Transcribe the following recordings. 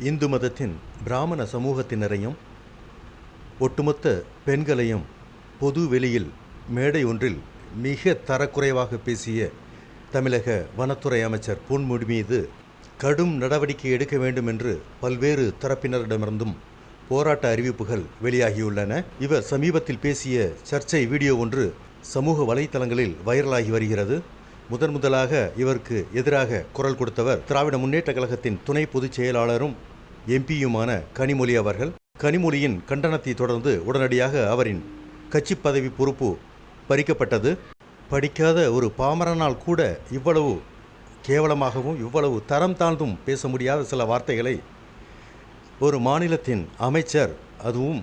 இந்து மதத்தின் பிராமண சமூகத்தினரையும் ஒட்டுமொத்த பெண்களையும் பொது வெளியில் மேடை ஒன்றில் மிக தரக்குறைவாக பேசிய தமிழக வனத்துறை அமைச்சர் பொன்முடி மீது கடும் நடவடிக்கை எடுக்க வேண்டும் என்று பல்வேறு தரப்பினரிடமிருந்தும் போராட்ட அறிவிப்புகள் வெளியாகியுள்ளன. இவர் சமீபத்தில் பேசிய சர்ச்சை வீடியோ ஒன்று சமூக வலைத்தளங்களில் வைரலாகி வருகிறது. முதன் முதலாக இவருக்கு எதிராக குரல் கொடுத்தவர் திராவிட முன்னேற்ற கழகத்தின் துணை பொதுச் செயலாளரும் எம்பியுமான கனிமொழி அவர்கள். கனிமொழியின் கண்டனத்தை தொடர்ந்து உடனடியாக அவரின் கட்சி பதவி பொறுப்பு பறிக்கப்பட்டது. படிக்காத ஒரு பாமரனால் கூட இவ்வளவு கேவலமாகவும் இவ்வளவு தரம் தாழ்ந்தும் பேச முடியாத சில வார்த்தைகளை ஒரு மாநிலத்தின் அமைச்சர் அதுவும்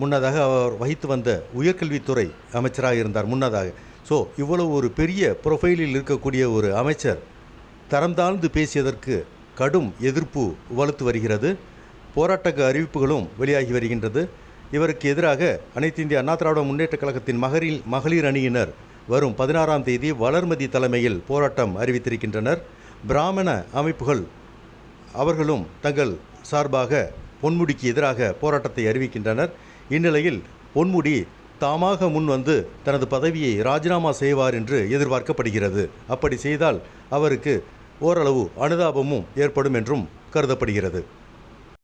முன்னதாக அவர் வகித்து வந்த உயர்கல்வித்துறை அமைச்சராக இருந்தார். முன்னதாக ஸோ இவ்வளவு ஒரு பெரிய ப்ரொஃபைலில் இருக்கக்கூடிய ஒரு அமைச்சர் தரம் தாழ்ந்து பேசியதற்கு கடும் எதிர்ப்பு வலுத்து வருகிறது. போராட்டக அறிவிப்புகளும் வெளியாகி வருகின்றது. இவருக்கு எதிராக அனைத்து இந்திய அண்ணா திராவிட முன்னேற்றக் கழகத்தின் மகளிர் மகளிர் அணியினர் வரும் பதினாறாம் தேதி வளர்மதி தலைமையில் போராட்டம் அறிவித்திருக்கின்றனர். பிராமண அமைப்புகள் அவர்களும் தங்கள் சார்பாக பொன்முடிக்கு எதிராக போராட்டத்தை அறிவிக்கின்றனர். இந்நிலையில் பொன்முடி தாமாக முன் வந்து தனது பதவியை ராஜினாமா செய்வார் என்று எதிர்பார்க்கப்படுகிறது. அப்படி செய்தால் அவருக்கு ஓரளவு அனுதாபமும் ஏற்படும் என்றும் கருதப்படுகிறது.